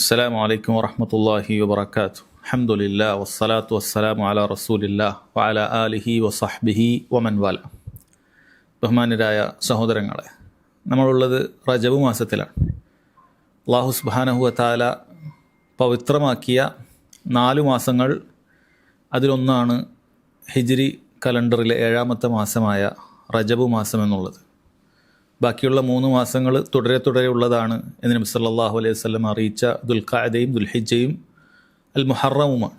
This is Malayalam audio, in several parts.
السلام عليكم ورحمة الله وبركاته الحمد لله والصلاة والسلام على رسول الله وعلى آله وصحبه ومن വാല ബഹുമാനരായ സഹോദരങ്ങളെ നമ്മളുള്ളത് റജബ് മാസത്തിലാണ് അള്ളാഹു സുബാനഹുവ താല പവിത്രമാക്കിയ നാലു മാസങ്ങൾ അതിലൊന്നാണ് ഹിജ്രി കലണ്ടറിലെ ഏഴാമത്തെ മാസമായ റജബ് മാസം എന്നുള്ളത് ബാക്കിയുള്ള മൂന്ന് മാസങ്ങൾ തുടരെ തുടരെ ഉള്ളതാണ് എന്ന് നബി സല്ലാഹു അലൈഹി വസല്ലം അറിയിച്ച ദുൽഖാദയും ദുൽഹിജയും അൽ മുഹറവുമാണ്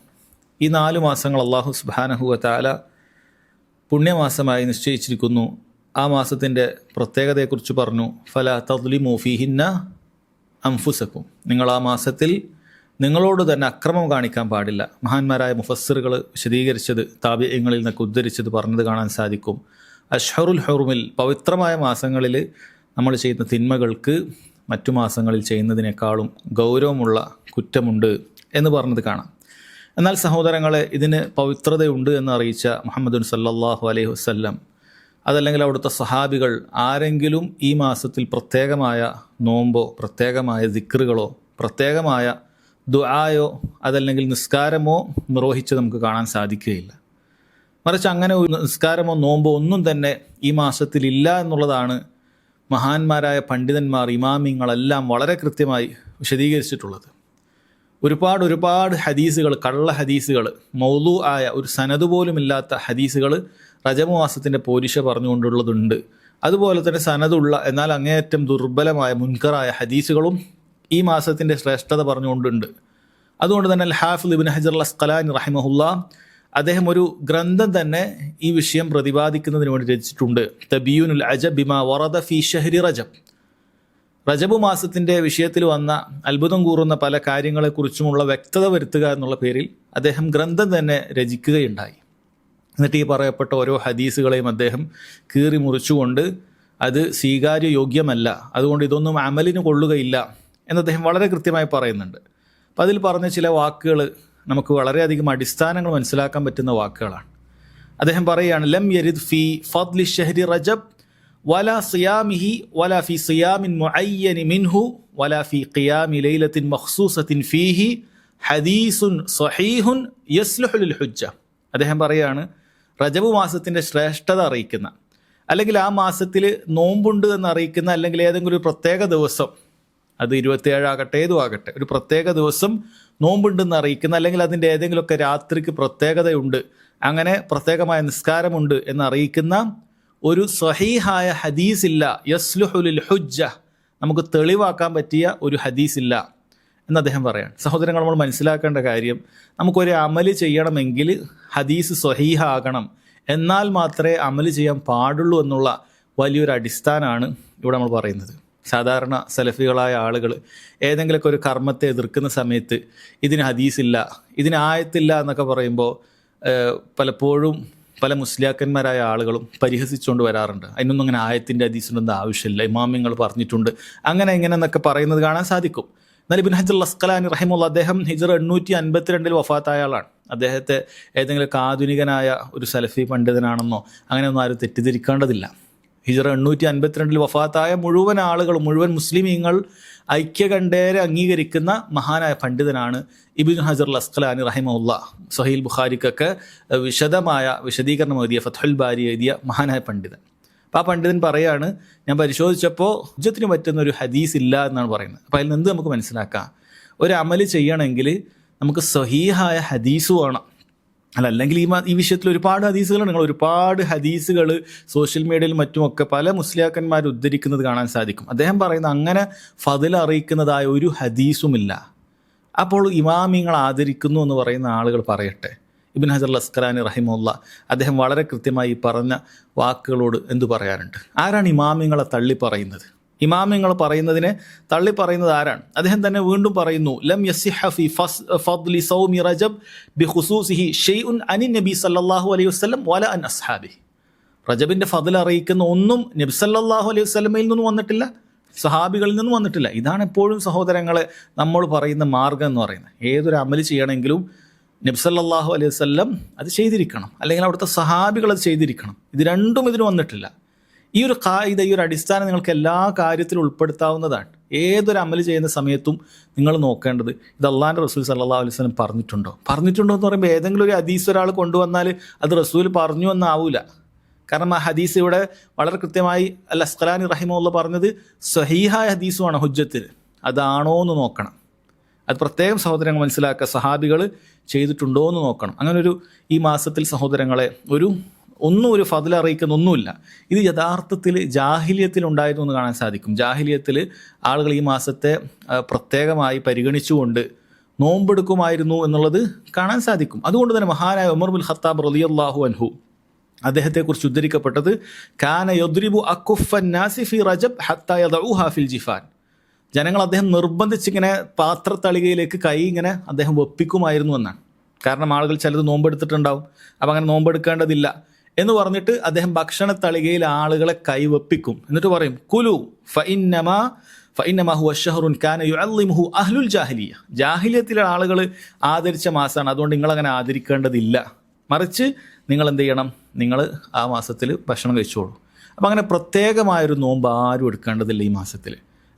ഈ നാല് മാസങ്ങൾ അള്ളാഹു സുബ്ഹാനഹു വതആല പുണ്യമാസമായി നിശ്ചയിച്ചിരിക്കുന്നു. ആ മാസത്തിന്റെ പ്രത്യേകതയെക്കുറിച്ച് പറഞ്ഞു ഫല തദ്ലി മോഫിഹിന്ന അംഫുസക്കും. നിങ്ങൾ ആ മാസത്തിൽ നിങ്ങളോട് തന്നെ അക്രമം കാണിക്കാൻ പാടില്ല. മഹാന്മാരായ മുഫസ്സിറുകൾ വിശദീകരിച്ചത് താപ്യങ്ങളിൽ നിന്നൊക്കെ ഉദ്ധരിച്ചത് പറഞ്ഞത് കാണാൻ സാധിക്കും. അഷ്ഹറുൽ ഹുറുമിൽ പവിത്രമായ മാസങ്ങളിൽ നമ്മൾ ചെയ്യുന്ന തിന്മകൾക്ക് മറ്റു മാസങ്ങളിൽ ചെയ്യുന്നതിനേക്കാളും ഗൗരവമുള്ള കുറ്റമുണ്ട് എന്ന് പറഞ്ഞത് കാണാം. എന്നാൽ സഹോദരങ്ങളെ ഇതിന് പവിത്രതയുണ്ട് എന്ന് അറിയിച്ച മുഹമ്മദുൻ സല്ലല്ലാഹു അലൈഹി വസല്ലം അതല്ലെങ്കിൽ അവിടുത്തെ സഹാബികൾ ആരെങ്കിലും ഈ മാസത്തിൽ പ്രത്യേകമായ നോമ്പോ പ്രത്യേകമായ ദിക്റുകളോ പ്രത്യേകമായ ദുആയോ അതല്ലെങ്കിൽ നിസ്കാരമോ നിർവഹിച്ച് നമുക്ക് കാണാൻ സാധിക്കുകയില്ല. മറിച്ച് അങ്ങനെ ഒരു നിസ്കാരമോ നോമ്പോ ഒന്നും തന്നെ ഈ മാസത്തിൽ ഇല്ല എന്നുള്ളതാണ് മഹാന്മാരായ പണ്ഡിതന്മാർ ഇമാമിങ്ങളെല്ലാം വളരെ കൃത്യമായി വിശദീകരിച്ചിട്ടുള്ളത്. ഒരുപാട് ഒരുപാട് ഹദീസുകൾ കള്ള ഹദീസുകൾ മൗലു ആയ ഒരു സനത് പോലും ഇല്ലാത്ത ഹദീസുകൾ പോലീഷ പോരിശ പറഞ്ഞുകൊണ്ടുള്ളതുണ്ട്. അതുപോലെ തന്നെ സനതുള്ള എന്നാൽ അങ്ങേയറ്റം ദുർബലമായ മുൻകറായ ഹദീസുകളും ഈ മാസത്തിന്റെ ശ്രേഷ്ഠത പറഞ്ഞുകൊണ്ടുണ്ട്. അതുകൊണ്ട് തന്നെ അൽ ഹാഫിൽ ഇബിൻ ഹജർ അസ്കലാൻ റഹിമഹുല്ല അദ്ദേഹം ഒരു ഗ്രന്ഥം തന്നെ ഈ വിഷയം പ്രതിപാദിക്കുന്നതിന് വേണ്ടി രചിച്ചിട്ടുണ്ട്. തബിയുനുൽ അജബ് ബിമ വറദ ഫി ഷഹരി റജബ്. റജബ് മാസത്തിന്റെ വിഷയത്തിൽ വന്ന അത്ഭുതം കൂറുന്ന പല കാര്യങ്ങളെക്കുറിച്ചുമുള്ള വ്യക്തത വരുത്തുക എന്നുള്ള പേരിൽ അദ്ദേഹം ഗ്രന്ഥം തന്നെ രചിക്കുകയുണ്ടായി. എന്നിട്ട് ഈ പറയപ്പെട്ട ഓരോ ഹദീസുകളെയും അദ്ദേഹം കീറി മുറിച്ചുകൊണ്ട് അത് സ്വീകാര്യയോഗ്യമല്ല അതുകൊണ്ട് ഇതൊന്നും അമലിന് കൊള്ളുകയില്ല എന്ന് അദ്ദേഹം വളരെ കൃത്യമായി പറയുന്നുണ്ട്. അപ്പം അതിൽ പറഞ്ഞ ചില വാക്കുകൾ നമുക്ക് വളരെയധികം അടിസ്ഥാനങ്ങൾ മനസ്സിലാക്കാൻ പറ്റുന്ന വാക്കുകളാണ്. അദ്ദേഹം പറയുകയാണ് ലം യരിദ് ഫി ഫദ്ലി ഷഹരി റജബ് വല സിയാമിഹി വല ഫി സിയാമിൻ മുഅയ്യനി മിൻഹു വല ഫി ഖിയാമി ലൈലത്തിൻ മഖ്സൂസത്തിൻ ഫീഹി ഹദീസുൻ സഹീഹുൻ യസ്ലുഹുൽ ഹുജ്ജ. അദ്ദേഹം പറയുകയാണ് റജബ് മാസത്തിന്റെ ശ്രേഷ്ഠത അറിയിക്കുന്ന അല്ലെങ്കിൽ ആ മാസത്തിൽ നോമ്പുണ്ട് എന്ന് അറിയിക്കുന്ന അല്ലെങ്കിൽ ഏതെങ്കിലും ഒരു പ്രത്യേക ദിവസം അത് ഇരുപത്തിയേഴാകട്ടെ ഏതും ആകട്ടെ ഒരു പ്രത്യേക ദിവസം നോമ്പുണ്ടെന്ന് അറിയിക്കുന്ന അല്ലെങ്കിൽ അതിന്റെ ഏതെങ്കിലുമൊക്കെ രാത്രിക്ക് പ്രത്യേകതയുണ്ട് അങ്ങനെ പ്രത്യേകമായ നിസ്കാരമുണ്ട് എന്ന് അറിയിക്കുന്ന ഒരു സ്വഹീഹായ ഹദീസില്ല. യസ്ലുഹുലിൽ ഹുജ്ജ. നമുക്ക് തെളിവാക്കാൻ പറ്റിയ ഒരു ഹദീസില്ല എന്ന് അദ്ദേഹം പറയാണ്. സഹോദരങ്ങൾ നമ്മൾ മനസ്സിലാക്കേണ്ട കാര്യം നമുക്കൊരു അമൽ ചെയ്യണമെങ്കിൽ ഹദീസ് സ്വഹീഹ ആകണം എന്നാൽ മാത്രമേ അമൽ ചെയ്യാൻ പാടുള്ളൂ എന്നുള്ള വലിയൊരു അടിസ്ഥാനമാണ് ഇവിടെ നമ്മൾ പറയുന്നത്. സാധാരണ സലഫികളായ ആളുകൾ ഏതെങ്കിലുമൊക്കെ ഒരു കർമ്മത്തെ എതിർക്കുന്ന സമയത്ത് ഇതിന് ഹദീസില്ല ഇതിന് ആയത്തില്ല എന്നൊക്കെ പറയുമ്പോൾ പലപ്പോഴും പല മുസ്ലിയാക്കന്മാരായ ആളുകളും പരിഹസിച്ചുകൊണ്ട് വരാറുണ്ട്. അതിനൊന്നും അങ്ങനെ ആയത്തിന്റെ ഹദീസിനൊന്നും ആവശ്യമില്ല. ഇമാമിങ്ങൾ പറഞ്ഞിട്ടുണ്ട്. അങ്ങനെ ഇങ്ങനെ എന്നൊക്കെ പറയുന്നത് കാണാൻ സാധിക്കും. എന്നാൽ ഇബിൻ ഹജർ അസ്കലാനി റഹിമുള്ള അദ്ദേഹം ഹിജർ എണ്ണൂറ്റി അൻപത്തിരണ്ടിൽ വഫാത്തായ ആളാണ് അദ്ദേഹത്തെ ഏതെങ്കിലും ആധുനികനായ ഒരു സലഫി പണ്ഡിതനാണെന്നോ അങ്ങനെയൊന്നും ആരും തെറ്റിദ്ധരിക്കേണ്ടതില്ല. ഹിജറ എണ്ണൂറ്റി അൻപത്തിരണ്ടിൽ വഫാത്തായ മുഴുവൻ ആളുകൾ മുഴുവൻ മുസ്ലിമീങ്ങൾ ഐക്യകണ്ഠേരെ അംഗീകരിക്കുന്ന മഹാനായ പണ്ഡിതനാണ് ഇബിൻ ഹജർ അസ്ഖലാനി റഹിമുല്ല സഹീൽ ബുഖാരിക്കൊക്കെ വിശദമായ വിശദീകരണം എഴുതിയ ഫത്തുൽ ബാരി എഴുതിയ മഹാനായ പണ്ഡിതൻ. അപ്പോൾ ആ പണ്ഡിതൻ പറയാണ് ഞാൻ പരിശോധിച്ചപ്പോൾ ഹുജത്തിന് പറ്റുന്ന ഒരു ഹദീസ് ഇല്ല എന്നാണ് പറയുന്നത്. അപ്പോൾ അതിൽ നിന്ന് നമുക്ക് മനസ്സിലാക്കാം. ഒരു അമൽ ചെയ്യണമെങ്കിൽ നമുക്ക് സഹീഹായ ഹദീസ് വേണം. അല്ല അല്ലെങ്കിൽ ഈ ഈ വിഷയത്തിൽ ഒരുപാട് ഹദീസുകൾ നിങ്ങൾ ഒരുപാട് ഹദീസുകൾ സോഷ്യൽ മീഡിയയിൽ മറ്റുമൊക്കെ പല മുസ്ലിയാക്കന്മാർ ഉദ്ധരിക്കുന്നത് കാണാൻ സാധിക്കും. അദ്ദേഹം പറയുന്ന അങ്ങനെ ഫതിൽ അറിയിക്കുന്നതായ ഒരു ഹദീസുമില്ല. അപ്പോൾ ഇമാമിങ്ങൾ ആദരിക്കുന്നു എന്ന് പറയുന്ന ആളുകൾ പറയട്ടെ. ഇബിൻ ഹജർ ലസ്കറാനി റഹിമുല്ല അദ്ദേഹം വളരെ കൃത്യമായി പറഞ്ഞ വാക്കുകളോട് എന്തു പറയാനുണ്ട്? ആരാണ് ഇമാമിങ്ങളെ തള്ളി പറയുന്നത്? ഇമാമിങ്ങൾ പറയുന്നതിനെ തള്ളി പറയുന്നത് ആരാണ്? അദ്ദേഹം തന്നെ വീണ്ടും പറയുന്നു ലം യസിഹഫി ഫദ്ലി സൗമി റജബ് ബി ഖുസൂസിഹി ഷെയ്ഉൻ അനി നബി സല്ലാഹു അലൈഹി വസ്ലം വല അൻ അസ്ഹാബി റജബിന്റെ ഫതിൽ അറിയിക്കുന്ന ഒന്നും നബി സല്ലാഹു അലൈഹി വസ്ലമയിൽ നിന്നും വന്നിട്ടില്ല സഹാബികളിൽ നിന്നും വന്നിട്ടില്ല. ഇതാണ് എപ്പോഴും സഹോദരങ്ങൾ നമ്മൾ പറയുന്ന മാർഗം എന്ന് പറയുന്നത്. ഏതൊരു അമൽ ചെയ്യണമെങ്കിലും നബ്സല്ലാഹു അലൈഹി വല്ലം അത് ചെയ്തിരിക്കണം. അല്ലെങ്കിൽ അവിടുത്തെ സഹാബികൾ അത് ചെയ്തിരിക്കണം. ഇത് രണ്ടും ഇതിന് വന്നിട്ടില്ല. ഈ ഒരു കായിക ഈ ഒരു അടിസ്ഥാനം നിങ്ങൾക്ക് എല്ലാ കാര്യത്തിലും ഉൾപ്പെടുത്താവുന്നതാണ്. ഏതൊരു അമൽ ചെയ്യുന്ന സമയത്തും നിങ്ങൾ നോക്കേണ്ടത് ഇത് അള്ളാഹാന്റെ റസൂൽ സല്ലാ അലൈഹി സ്വലം പറഞ്ഞിട്ടുണ്ടോ? പറഞ്ഞിട്ടുണ്ടോ എന്ന് പറയുമ്പോൾ ഏതെങ്കിലും ഒരു ഹദീസ് ഒരാൾ കൊണ്ടുവന്നാൽ അത് റസൂൽ പറഞ്ഞു എന്നാവൂല. കാരണം ആ ഹദീസ് ഇവിടെ വളരെ കൃത്യമായി അൽ അസ്കലാനി റഹിമുള്ള പറഞ്ഞത് സഹീഹായ ഹദീസുമാണ് ഹുജ്ജത്തിൽ. അതാണോ എന്ന് നോക്കണം. അത് പ്രത്യേകം സഹോദരങ്ങൾ മനസ്സിലാക്കുക. സഹാബികൾ ചെയ്തിട്ടുണ്ടോ എന്ന് നോക്കണം. അങ്ങനൊരു ഈ മാസത്തിൽ സഹോദരങ്ങളെ ഒരു ഒന്നും ഒരു ഫതിൽ അറിയിക്കുന്ന ഒന്നുമില്ല. ഇത് യഥാർത്ഥത്തിൽ ജാഹിലിയത്തിൽ ഉണ്ടായിരുന്നു എന്ന് കാണാൻ സാധിക്കും. ജാഹിലിയത്തിൽ ആളുകൾ ഈ മാസത്തെ പ്രത്യേകമായി പരിഗണിച്ചുകൊണ്ട് നോമ്പെടുക്കുമായിരുന്നു എന്നുള്ളത് കാണാൻ സാധിക്കും. അതുകൊണ്ട് തന്നെ മഹാനായ ഉമർ ബുൽ ഖത്താബ് റളിയല്ലാഹു അൻഹു അദ്ദേഹത്തെക്കുറിച്ച് ഉദ്ധരിക്കപ്പെട്ടത് കാന യൊദ്രിബു അക്കുഫൻ നാസിഫി റജബ് ഹത്ത ഹാഫിൽ ഫിൽ ജിഫാൻ. ജനങ്ങൾ അദ്ദേഹം നിർബന്ധിച്ചിങ്ങനെ പാത്രത്തളികയിലേക്ക് കൈ ഇങ്ങനെ അദ്ദേഹം വെപ്പിക്കുമായിരുന്നു എന്നാണ്. കാരണം ആളുകൾ ചിലത് നോമ്പെടുത്തിട്ടുണ്ടാവും. അപ്പം അങ്ങനെ നോമ്പെടുക്കേണ്ടതില്ല. എന്ന് പറഞ്ഞിട്ട് അദ്ദേഹം ഭക്ഷണത്തളികയിൽ ആളുകളെ കൈവപ്പിക്കും. എന്നിട്ട് പറയും കുലു ഫഇന്നമ ഫഇന്നമ അഷഹറുൻ ഷഹറുൻ കാന യുഅല്ലിമുഹു അഹ്ലുൽ ജാഹിലിയ. ജാഹിലിയത്തിലെ ആളുകൾ ആദരിച്ച മാസമാണ് അതുകൊണ്ട് നിങ്ങളങ്ങനെ ആദരിക്കേണ്ടതില്ല. മറിച്ച് നിങ്ങൾ എന്ത് ചെയ്യണം നിങ്ങൾ ആ മാസത്തിൽ ഭക്ഷണം കഴിച്ചോളൂ. അപ്പം അങ്ങനെ പ്രത്യേകമായൊരു നോമ്പ് ആരും എടുക്കേണ്ടതില്ല ഈ മാസത്തിൽ.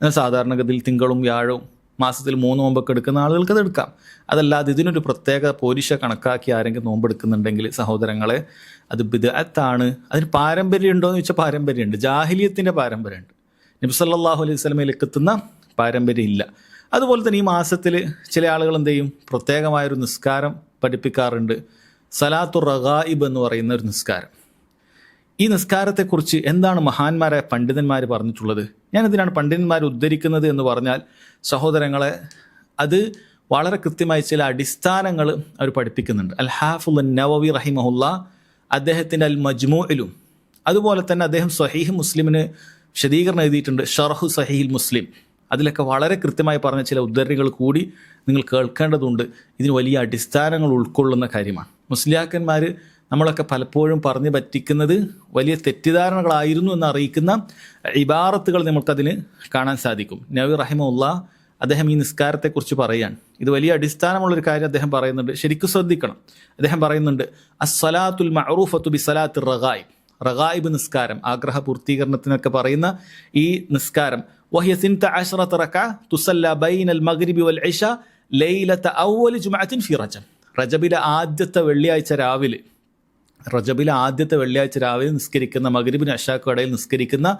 സാധാരണഗതിയിൽ തിങ്കളും വ്യാഴവും മാസത്തിൽ മൂന്ന് നോമ്പൊക്കെ എടുക്കുന്ന ആളുകൾക്ക് അത് എടുക്കാം. അതല്ലാതെ ഇതിനൊരു പ്രത്യേക പോരിശ കണക്കാക്കി ആരെങ്കിലും നോമ്പെടുക്കുന്നുണ്ടെങ്കിൽ സഹോദരങ്ങളെ അത് ബിദഅത്താണ്. അതിന് പാരമ്പര്യം ഉണ്ടോ എന്ന് ചോദിച്ചാൽ പാരമ്പര്യമുണ്ട്. ജാഹിലിയത്തിന്റെ പാരമ്പര്യമുണ്ട് നബ്സല്ലാഹു അലൈഹി സ്വലമയിലേക്ക് എത്തുന്ന പാരമ്പര്യം ഇല്ല അതുപോലെ തന്നെ ഈ മാസത്തിൽ ചില ആളുകൾ എന്ത് ചെയ്യും? പ്രത്യേകമായൊരു നിസ്കാരം പഠിപ്പിക്കാറുണ്ട്. സലാത്തു റഗായിബ് എന്ന് പറയുന്ന ഒരു നിസ്കാരം. ഈ നിസ്കാരത്തെക്കുറിച്ച് എന്താണ് മഹാന്മാരായ പണ്ഡിതന്മാർ പറഞ്ഞിട്ടുള്ളത്? ഞാൻ ഇതിനാണ് പണ്ഡിതന്മാർ ഉദ്ധരിക്കുന്നത് എന്ന് പറഞ്ഞാൽ സഹോദരങ്ങളെ അത് വളരെ കൃത്യമായി ചില അടിസ്ഥാനങ്ങൾ അവർ പഠിപ്പിക്കുന്നുണ്ട്. അൽ ഹാഫുൽ നവവി റഹിമഹുല്ല അദ്ദേഹത്തിന്റെ അൽ മജ്മുയിലും അതുപോലെ തന്നെ അദ്ദേഹം സഹീഹ് മുസ്ലിമിന് വിശദീകരണം എഴുതിയിട്ടുണ്ട് ഷർഹു സഹീൽ മുസ്ലിം. അതിലൊക്കെ വളരെ കൃത്യമായി പറഞ്ഞ ചില ഉദ്ധരണികൾ കൂടി നിങ്ങൾ കേൾക്കേണ്ടതുണ്ട്. ഇതിന് വലിയ അടിസ്ഥാനങ്ങൾ ഉൾക്കൊള്ളുന്ന കാര്യമാണ്. മുസ്ലിയാക്കന്മാർ നമ്മളൊക്കെ പലപ്പോഴും പറഞ്ഞു പറ്റിക്കുന്നത് വലിയ തെറ്റിദ്ധാരണകളായിരുന്നു എന്ന് അറിയിക്കുന്ന ഇബാറത്തുകൾ നമുക്കതിന് കാണാൻ സാധിക്കും. നബി റഹിമുള്ള അദ്ദേഹം ഈ നിസ്കാരത്തെക്കുറിച്ച് പറയുകയാണ്. ഇത് വലിയ അടിസ്ഥാനമുള്ളൊരു കാര്യം അദ്ദേഹം പറയുന്നുണ്ട്. ശരിക്കും ശ്രദ്ധിക്കണം. അദ്ദേഹം പറയുന്നുണ്ട് അസ്സലാത്തുൽ മഅറൂഫത്തു ബി സലാത്ത് റഗായിബ് റഗായിബ് നിസ്കാരം ആഗ്രഹ പൂർത്തീകരണത്തിനൊക്കെ പറയുന്ന ഈ നിസ്കാരം. അശ്റത്ത് റക തുസല്ല ബൈനൽ മഗ്രിബി വൽ ഇഷ ലൈലത്ത അവ്വൽ ജുമഅത്തിൻ ഫി റജബ്. റജബിലെ ആദ്യത്തെ വെള്ളിയാഴ്ച രാവിലെ റജബിലെ ആദ്യത്തെ വെള്ളിയാഴ്ച രാവിലെ നിസ്കരിക്കുന്ന മഗ്രിബിന് അഷാക്ക് ഇടയിൽ നിസ്കരിക്കുന്ന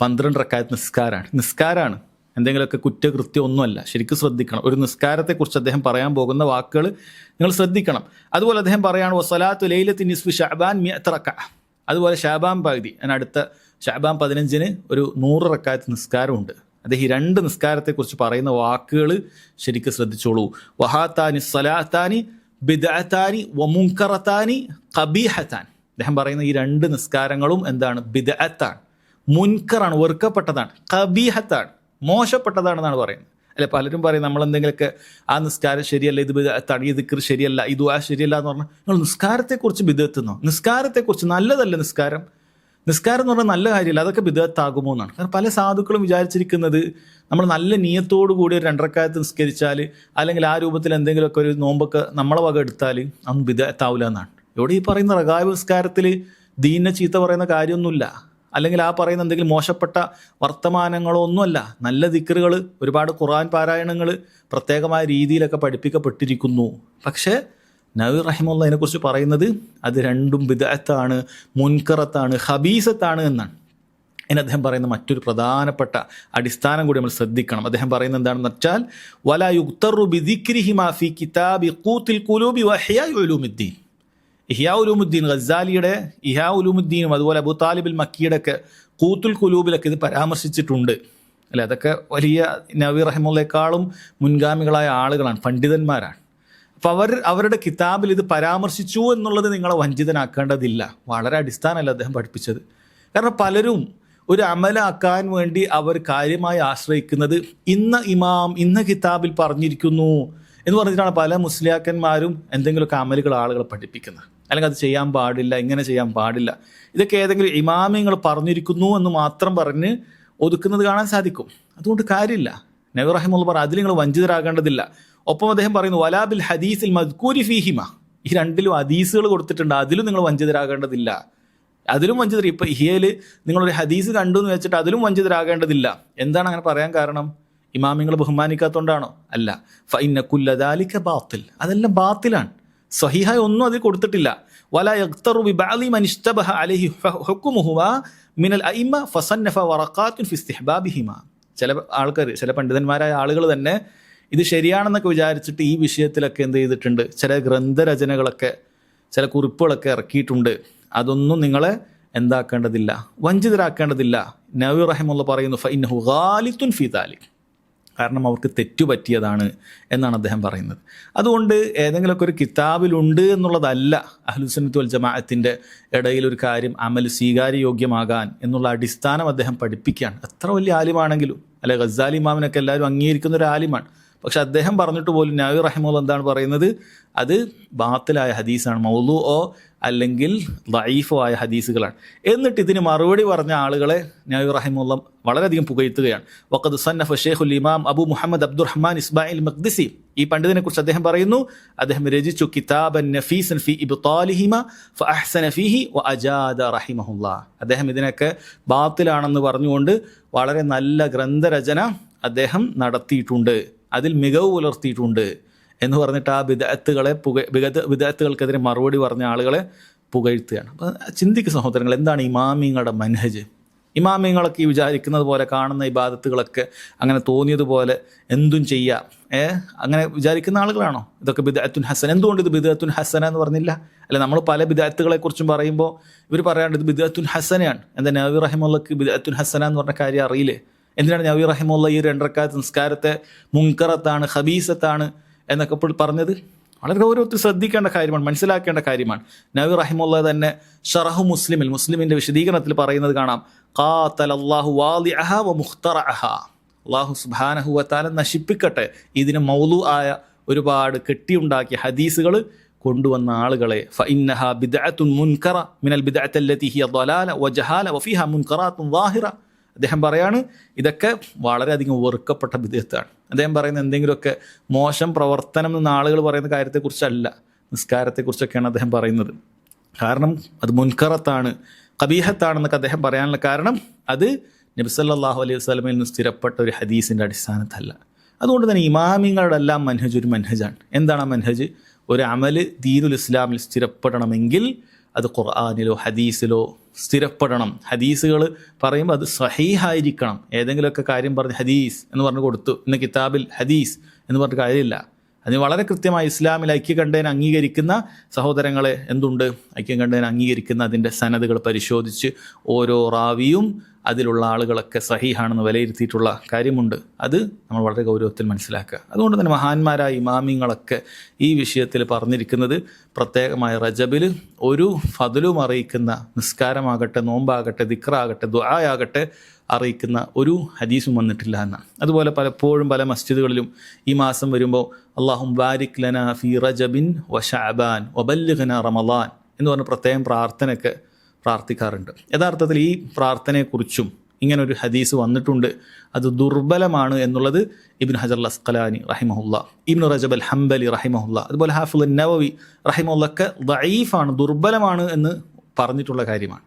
പന്ത്രണ്ട് റക്കായത്ത് നിസ്കാരമാണ് നിസ്കാരമാണ് എന്തെങ്കിലുമൊക്കെ കുറ്റകൃത്യം ഒന്നുമല്ല ശരിക്കും ശ്രദ്ധിക്കണം. ഒരു നിസ്കാരത്തെക്കുറിച്ച് അദ്ദേഹം പറയാൻ പോകുന്ന വാക്കുകൾ നിങ്ങൾ ശ്രദ്ധിക്കണം. അതുപോലെ അദ്ദേഹം പറയാണ് വസലാത്തു ലൈലത്തി നിസ്ഫു ഷാബാൻ മിയത്തറക്ക അതുപോലെ ഷാബാൻ പകുതി. അതിനടുത്ത ഷാബാൻ പതിനഞ്ചിന് ഒരു നൂറ് റക്കായത്ത് നിസ്കാരമുണ്ട്. അദ്ദേഹം ഈ രണ്ട് നിസ്കാരത്തെക്കുറിച്ച് പറയുന്ന വാക്കുകൾ ശരിക്കും ശ്രദ്ധിച്ചോളൂ. വഹാത്താനി സലാത്താനി ബിദഅത്താനി വമുങ്കറത്താനി കബീഹത്താൻ. അദ്ദേഹം പറയുന്ന ഈ രണ്ട് നിസ്കാരങ്ങളും എന്താണ്? ബിദഅത്താണ്. മുൻകറാണ് വെറുക്കപ്പെട്ടതാണ്. കബീഹത്താണ്. മോശപ്പെട്ടതാണെന്നാണ് പറയുന്നത്. അല്ലെ പലരും പറയും നമ്മൾ എന്തെങ്കിലുമൊക്കെ ആ നിസ്കാരം ശരിയല്ല ഇത് തടി ദിക്കർ ശരിയല്ല ഇത് ആ ശരിയല്ല എന്ന് പറഞ്ഞാൽ നിങ്ങൾ നിസ്കാരത്തെക്കുറിച്ച് ബിദത്തുന്നു നിസ്കാരത്തെക്കുറിച്ച് നല്ലതല്ല നിസ്കാരം. നിസ്കാരം എന്ന് പറഞ്ഞാൽ നല്ല കാര്യമില്ല അതൊക്കെ ബിദത്താകുമോ എന്നാണ്. കാരണം പല സാധുക്കളും വിചാരിച്ചിരിക്കുന്നത് നമ്മൾ നല്ല നീയത്തോടു കൂടി ഒരു രണ്ടരക്കാലത്ത് നിസ്കരിച്ചാൽ അല്ലെങ്കിൽ ആ രൂപത്തിൽ എന്തെങ്കിലുമൊക്കെ ഒരു നോമ്പൊക്കെ നമ്മളെ വക എടുത്താൽ അന്ന് ബിദത്താവില്ല എന്നാണ്. ഇവിടെ ഈ പറയുന്ന റഗായ നിസ്കാരത്തിൽ ദീനെ ചീത്ത പറയുന്ന കാര്യമൊന്നുമില്ല. അല്ലെങ്കിൽ ആ പറയുന്ന എന്തെങ്കിലും മോശപ്പെട്ട വർത്തമാനങ്ങളോ ഒന്നുമല്ല. നല്ല ദിക്കറുകൾ ഒരുപാട് ഖുറാൻ പാരായണങ്ങൾ പ്രത്യേകമായ രീതിയിലൊക്കെ പഠിപ്പിക്കപ്പെട്ടിരിക്കുന്നു. പക്ഷേ നവീർ റഹിമുള്ള അതിനെക്കുറിച്ച് പറയുന്നത് അത് രണ്ടും വിദഗ്ധത്താണ് മുൻകറത്താണ് ഹബീസത്താണ് എന്നാണ്. ഇനി അദ്ദേഹം പറയുന്ന മറ്റൊരു പ്രധാനപ്പെട്ട അടിസ്ഥാനം കൂടി നമ്മൾ ശ്രദ്ധിക്കണം. അദ്ദേഹം പറയുന്നത് എന്താണെന്ന് വെച്ചാൽ വല യുക്തറു ബിദിക്രിഹി മാഫി കിതാബി കൂത്തിൽ കുലൂബി വഹ്യാ ഉലൂമുദ്ദീൻ ഇഹ്യാ ഉലൂമുദ്ദീൻ ഗസാലിയുടെ ഇഹ്യാ ഉലൂമുദ്ദീനും അതുപോലെ അബു താലിബിൽ മക്കിയുടെ ഒക്കെ കൂത്തുൽ കുലൂബിലൊക്കെ ഇത് പരാമർശിച്ചിട്ടുണ്ട്. അല്ലെ? അതൊക്കെ വലിയ നബി റഹിമുള്ളേക്കാളും മുൻഗാമികളായ ആളുകളാണ് പണ്ഡിതന്മാരാണ്. അപ്പോൾ അവർ അവരുടെ കിതാബിൽ ഇത് പരാമർശിച്ചു എന്നുള്ളത് നിങ്ങളെ വഞ്ചിതനാക്കേണ്ടതില്ല. വളരെ അടിസ്ഥാനമല്ല അദ്ദേഹം പഠിപ്പിച്ചത്. കാരണം പലരും ഒരു അമലാക്കാൻ വേണ്ടി അവർ കാര്യമായി ആശ്രയിക്കുന്നത് ഇന്ന ഇമാം ഇന്ന കിതാബിൽ പറഞ്ഞിരിക്കുന്നു എന്ന് പറഞ്ഞിട്ടാണ് പല മുസ്ലിയാക്കന്മാരും എന്തെങ്കിലുമൊക്കെ അമലുകൾ ആളുകളെ പഠിപ്പിക്കുന്നത്. അല്ലെങ്കിൽ അത് ചെയ്യാൻ പാടില്ല ഇങ്ങനെ ചെയ്യാൻ പാടില്ല. ഇതൊക്കെ ഏതെങ്കിലും ഇമാമിങ്ങൾ പറഞ്ഞിരിക്കുന്നു എന്ന് മാത്രം പറഞ്ഞ് ഒതുക്കുന്നത് കാണാൻ സാധിക്കും. അതുകൊണ്ട് കാര്യമില്ല. നബി പറ അതിൽ നിങ്ങൾ വഞ്ചിതരാകേണ്ടതില്ല. ഒപ്പം അദ്ദേഹം പറയുന്നു വലാബിൽ ഹദീസിൽ മദ്കൂരി ഫീഹിമ. ഈ രണ്ടിലും ഹദീസുകൾ കൊടുത്തിട്ടുണ്ട് അതിലും നിങ്ങൾ വഞ്ചിതരാകേണ്ടതില്ല. അതിലും വഞ്ചിതർ ഇപ്പൊ ഇഹിയയിൽ നിങ്ങളൊരു ഹദീസ് കണ്ടു എന്ന് വെച്ചിട്ട് അതിലും വഞ്ചിതരാകേണ്ടതില്ല. എന്താണ് അങ്ങനെ പറയാൻ കാരണം? ഇമാമിങ്ങൾ ബഹുമാനിക്കാത്തതുകൊണ്ടാണോ? അല്ല. ഫൈന കുല്ലദാലിക്ക ബാത്തിൽ. അതെല്ലാം ബാത്തിലാണ്. സഹിഹായി ഒന്നും അതിൽ കൊടുത്തിട്ടില്ല. വല യഖ്തറു ബിബഅലി മനിഷ്തബഹ അലഹി ഹുക്മുഹുവ മിനൽ അഇമ ഫസന്നഫ വറഖാത്തുൻ ഫി ഇസ്തിഹ്ബാബിഹിമ. ചില ആൾക്കാർ ചില പണ്ഡിതന്മാരായ ആളുകൾ തന്നെ ഇത് ശരിയാണെന്നൊക്കെ വിചാരിച്ചിട്ട് ഈ വിഷയത്തിലൊക്കെ എന്ത് ചെയ്തിട്ടുണ്ട്. ചില ഗ്രന്ഥരചനകളൊക്കെ ചില കുറിപ്പുകളൊക്കെ ഇറക്കിയിട്ടുണ്ട്. അതൊന്നും നിങ്ങളെ എന്താക്കേണ്ടതില്ല വഞ്ചിതരാക്കേണ്ടതില്ല. നവി റഹിമുള്ള പറയുന്നു ഫൈൻ ഹുഗാലിത്തുൻ ഫി താലിക് കാരണം അവർക്ക് തെറ്റുപറ്റിയതാണ് എന്നാണ് അദ്ദേഹം പറയുന്നത്. അതുകൊണ്ട് ഏതെങ്കിലുമൊക്കെ ഒരു കിതാബിലുണ്ട് എന്നുള്ളതല്ല അഹ്ലുസന്നത്തുൽ ജമാഅത്തിന്റെ ഇടയിൽ ഒരു കാര്യം അമൽ സ്വീകാര്യയോഗ്യമാകാൻ എന്നുള്ള അടിസ്ഥാനം അദ്ദേഹം പഠിപ്പിക്കുകയാണ്. എത്ര വലിയ ആലിമാണെങ്കിലും അല്ലെ ഗസാലി ഇമാമിനൊക്കെ എല്ലാവരും അംഗീകരിക്കുന്ന ഒരു ആലിമാണ്. പക്ഷെ അദ്ദേഹം പറഞ്ഞിട്ട് പോലും നാവി റഹിമുള്ള എന്താണ് പറയുന്നത്? അത് ബാത്തിലായ ഹദീസാണ് മൗലു ഓ അല്ലെങ്കിൽ ലൈഫോ ആയ ഹദീസുകളാണ്. എന്നിട്ട് ഇതിന് മറുപടി പറഞ്ഞ ആളുകളെ നാവി റഹിമുള്ള വളരെയധികം പുകഴ്ത്തുകയാണ്. വക്കത് സന്നഫ് ഷെയ്ഖുൽ ഇമാം അബു മുഹമ്മദ് അബ്ദുറഹ്മാൻ ഇസ്മായിൽ മഖ്ദിസി ഈ പണ്ഡിതനെ കുറിച്ച് അദ്ദേഹം പറയുന്നു അദ്ദേഹം രചിച്ചു കിതാബൻ നഫീസൻ ഫി ഇബ്താലിഹിമ ഫഅഹ്സന ഫീഹി വ അജാദ റഹിമഹുല്ല. അദ്ദേഹം ഇതിനൊക്കെ ബാത്തിലാണെന്ന് പറഞ്ഞുകൊണ്ട് വളരെ നല്ല ഗ്രന്ഥരചന അദ്ദേഹം നടത്തിയിട്ടുണ്ട്. അതിൽ മികവ് പുലർത്തിയിട്ടുണ്ട് എന്ന് പറഞ്ഞിട്ട് ആ വിദഗ്ധകളെ പുക വിഗത വിദഗ്ധകൾക്കെതിരെ മറുപടി പറഞ്ഞ ആളുകളെ പുകഴ്ത്തുകയാണ്. അപ്പം ചിന്തിക്കുക സഹോദരങ്ങൾ എന്താണ് ഇമാമിങ്ങളുടെ മനഹജ് ഇമാമിങ്ങളൊക്കെ ഈ വിചാരിക്കുന്നത് പോലെ കാണുന്ന ഈ ബാധത്തുകളൊക്കെ അങ്ങനെ തോന്നിയതുപോലെ എന്തും ചെയ്യാം. ഏ? അങ്ങനെ വിചാരിക്കുന്ന ആളുകളാണോ? ഇതൊക്കെ ബിദഅത്തുൻ ഹസൻ. എന്തുകൊണ്ട് ഇത് ബിദഅത്തുൻ ഹസന എന്ന് പറഞ്ഞില്ല? അല്ല നമ്മൾ പല ബിദഅത്തുകളെക്കുറിച്ചും പറയുമ്പോൾ ഇവർ പറയാണ്ട് ഇത് ബിദഅത്തുൻ ഹസനയാണ്. എന്താ നബി റഹിമുള്ളക്ക് ബിദഅത്തുൻ ഹസന എന്ന് പറഞ്ഞ കാര്യം അറിയില്ലേ? എന്തിനാണ് നബി റഹിമുള്ള ഈ രണ്ടരക്കാലത്ത് സംസ്കാരത്തെ മുൻകറത്താണ് ഹബീസത്താണ് എന്നൊക്കെ പറഞ്ഞത്? വളരെ ഗൗരവത്തിൽ ശ്രദ്ധിക്കേണ്ട കാര്യമാണ് മനസ്സിലാക്കേണ്ട കാര്യമാണ്. നബി റഹിമുള്ള തന്നെ ഷറഹു മുസ്ലിമിൽ മുസ്ലിമിന്റെ വിശദീകരണത്തിൽ പറയുന്നത് കാണാം. കാത്തൽ അള്ളാഹു വാലിഅഹ വ മുഖ്തറഅഹ. അള്ളാഹു സുബ്ഹാനഹു വതആല നശിപ്പിക്കട്ടെ. ഇതിന് മൗലു ആയ ഒരുപാട് കെട്ടിയുണ്ടാക്കിയ ഹദീസുകൾ കൊണ്ടുവന്ന ആളുകളെ. ഫഇന്നഹ ബിദ്അത്തുൻ മുൻകറ മിനൽ ബിദ്അത്തി ദലാല ഹിയ ജഹാല വജഹാല വഫീഹ മുൻകറാത്തുൻ ളാഹിറ അദ്ദേഹം പറയാണ് ഇതൊക്കെ വളരെയധികം വെറുക്കപ്പെട്ട വിധേയത്താണ്. അദ്ദേഹം പറയുന്ന എന്തെങ്കിലുമൊക്കെ മോശം പ്രവർത്തനം എന്ന ആളുകൾ പറയുന്ന കാര്യത്തെക്കുറിച്ചല്ല നിസ്കാരത്തെക്കുറിച്ചൊക്കെയാണ് അദ്ദേഹം പറയുന്നത്. കാരണം അത് മുൻകറത്താണ് കബീഹത്താണെന്നൊക്കെ അദ്ദേഹം പറയാനുള്ള കാരണം അത് നബിസല്ലാഹു അലൈഹി വസ്ലമയിൽ നിന്ന് സ്ഥിരപ്പെട്ട ഒരു ഹദീസിന്റെ അടിസ്ഥാനത്തല്ല. അതുകൊണ്ട് തന്നെ ഇമാമിങ്ങളുടെ എല്ലാം മനഹജ് ഒരു മനഹജാണ് എന്താണ് ആ മൻഹജ്? ഒരു അമൽ ദീനുൽ ഇസ്ലാമിൽ സ്ഥിരപ്പെടണമെങ്കിൽ അത് ഖുർആാനിലോ ഹദീസിലോ സ്ഥിരപ്പെടണം. ഹദീസുകൾ പറയുമ്പോൾ അത് സഹീഹായിരിക്കണം. ഏതെങ്കിലുമൊക്കെ കാര്യം പറഞ്ഞ് ഹദീസ് എന്ന് പറഞ്ഞ് കൊടുത്തു. ഇന്ന് കിതാബിൽ ഹദീസ് എന്ന് പറഞ്ഞ കാര്യമില്ല. അതിന് വളരെ കൃത്യമായി ഇസ്ലാമിൽ ഐക്യകണ്ഠേന അംഗീകരിക്കുന്ന സഹോദരങ്ങളെ എന്തുണ്ട്? ഐക്യകണ്ഠേന അംഗീകരിക്കുന്ന അതിന്റെ സനതുകൾ പരിശോധിച്ച് ഓരോ റാവിയും അതിലുള്ള ആളുകളൊക്കെ സഹിഹാണെന്ന് വിലയിരുത്തിയിട്ടുള്ള കാര്യമുണ്ട്. അത് നമ്മൾ വളരെ ഗൗരവത്തിൽ മനസ്സിലാക്കുക. അതുകൊണ്ട് തന്നെ മഹാന്മാരായ ഇമാമിങ്ങളൊക്കെ ഈ വിഷയത്തിൽ പറഞ്ഞിരിക്കുന്നത് പ്രത്യേകമായ റജബിൽ ഒരു ഫതിലും അറിയിക്കുന്ന നിസ്കാരമാകട്ടെ നോമ്പാകട്ടെ ദിക്റാകട്ടെ ദുആയാകട്ടെ അറിയിക്കുന്ന ഒരു ഹദീസും വന്നിട്ടില്ല എന്നാണ്. അതുപോലെ പലപ്പോഴും പല മസ്ജിദുകളിലും ഈ മാസം വരുമ്പോൾ അള്ളാഹും ബാരിക് ലന ഫി റജബിൻ വ ഷഅബാൻ വബല്ലിഖന റമളാൻ എന്ന് പറഞ്ഞ പ്രത്യേകം പ്രാർത്ഥനയൊക്കെ പ്രാർത്ഥിക്കാറുണ്ട്. യഥാർത്ഥത്തിൽ ഈ പ്രാർത്ഥനയെക്കുറിച്ചും ഇങ്ങനൊരു ഹദീസ് വന്നിട്ടുണ്ട്. അത് ദുർബലമാണ് എന്നുള്ളത് ഇബിൻ ഹജർ അസ്കലാനി റഹിമഹുല്ല ഇബിൻ റജബ് അൽ ഹംബലി റഹിമഹുല്ല അതുപോലെ ഹാഫുൽ നവവി റഹിമുല്ലൊക്കെ ദയീഫാണ് ദുർബലമാണ് എന്ന് പറഞ്ഞിട്ടുള്ള കാര്യമാണ്.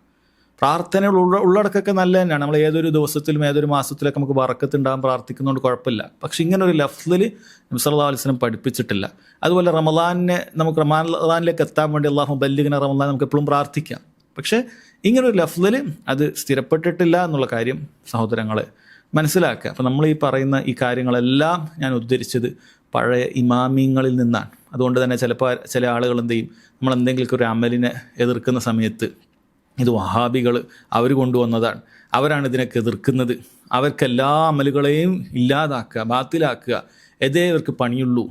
പ്രാർത്ഥന ഉള്ള നല്ല തന്നെയാണ്. നമ്മൾ ഏതൊരു ദിവസത്തിലും ഏതൊരു മാസത്തിലൊക്കെ നമുക്ക് വറക്കത്തുണ്ടാകാൻ പ്രാർത്ഥിക്കുന്നതുകൊണ്ട് കുഴപ്പമില്ല. പക്ഷേ ഇങ്ങനെ ഒരു ലഫ്ലിൽ നബ്സല്ലാ അലിസ്ലം പഠിപ്പിച്ചിട്ടില്ല. അതുപോലെ റമദാനെ നമുക്ക് റമലാനിലേക്ക് എത്താൻ വേണ്ടി അള്ളാഹു ബല്ലിങ്ങനെ റമദാൻ നമുക്ക് എപ്പോഴും പ്രാർത്ഥിക്കാം. പക്ഷേ ഇങ്ങനൊരു ലഫ്ലിൽ അത് സ്ഥിരപ്പെട്ടിട്ടില്ല എന്നുള്ള കാര്യം സഹോദരങ്ങളെ മനസ്സിലാക്കുക. അപ്പം നമ്മൾ ഈ പറയുന്ന ഈ കാര്യങ്ങളെല്ലാം ഞാൻ ഉദ്ധരിച്ചത് പഴയ ഇമാമിങ്ങളിൽ നിന്നാണ്. അതുകൊണ്ട് തന്നെ ചിലപ്പോൾ ചില ആളുകൾ എന്ത് ചെയ്യും? നമ്മൾ എന്തെങ്കിലും ഒരു അമലിനെ എതിർക്കുന്ന സമയത്ത് ഇത് വഹാബികൾ അവർ കൊണ്ടുവന്നതാണ്. അവരാണ് ഇതിനൊക്കെ എതിർക്കുന്നത്. അവർക്ക് എല്ലാ അമലുകളെയും ഇല്ലാതാക്കുക ബാത്തിലാക്കുക. എതേ ഇവർക്ക് പണിയുള്ളൂ.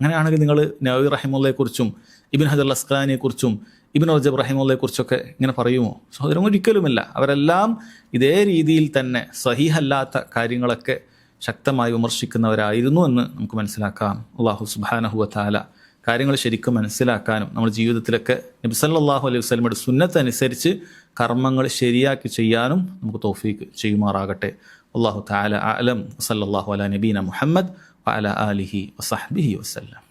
അങ്ങനെയാണെങ്കിൽ നിങ്ങൾ നവീർ റഹിമുള്ളയെക്കുറിച്ചും ഇബിൻ ഹജർ അസ്ഖലാനെക്കുറിച്ചും ഇബിൻ റജബ് റഹിമുള്ളയെക്കുറിച്ചൊക്കെ ഇങ്ങനെ പറയുമോ? സഹോദരം ഒരിക്കലുമില്ല. അവരെല്ലാം ഇതേ രീതിയിൽ തന്നെ സഹിഹല്ലാത്ത കാര്യങ്ങളൊക്കെ ശക്തമായി വിമർശിക്കുന്നവരായിരുന്നു എന്ന് നമുക്ക് മനസ്സിലാക്കാം. അള്ളാഹു സുബാനഹുവ താല കാര്യങ്ങൾ ശരിക്കും മനസ്സിലാക്കാനും നമ്മുടെ ജീവിതത്തിലൊക്കെ നബി സല്ലല്ലാഹു അലൈഹി വസല്ലമയുടെ സുന്നത്ത് അനുസരിച്ച് കർമ്മങ്ങൾ ശരിയാക്കി ചെയ്യാനും നമുക്ക് തോഫീക്ക് ചെയ്യുമാറാകട്ടെ. അള്ളാഹു താല അലം സല്ലല്ലാഹു അല നബീന മുഹമ്മദ് അല അലിഹി വസഹബിഹി വസല്ലം.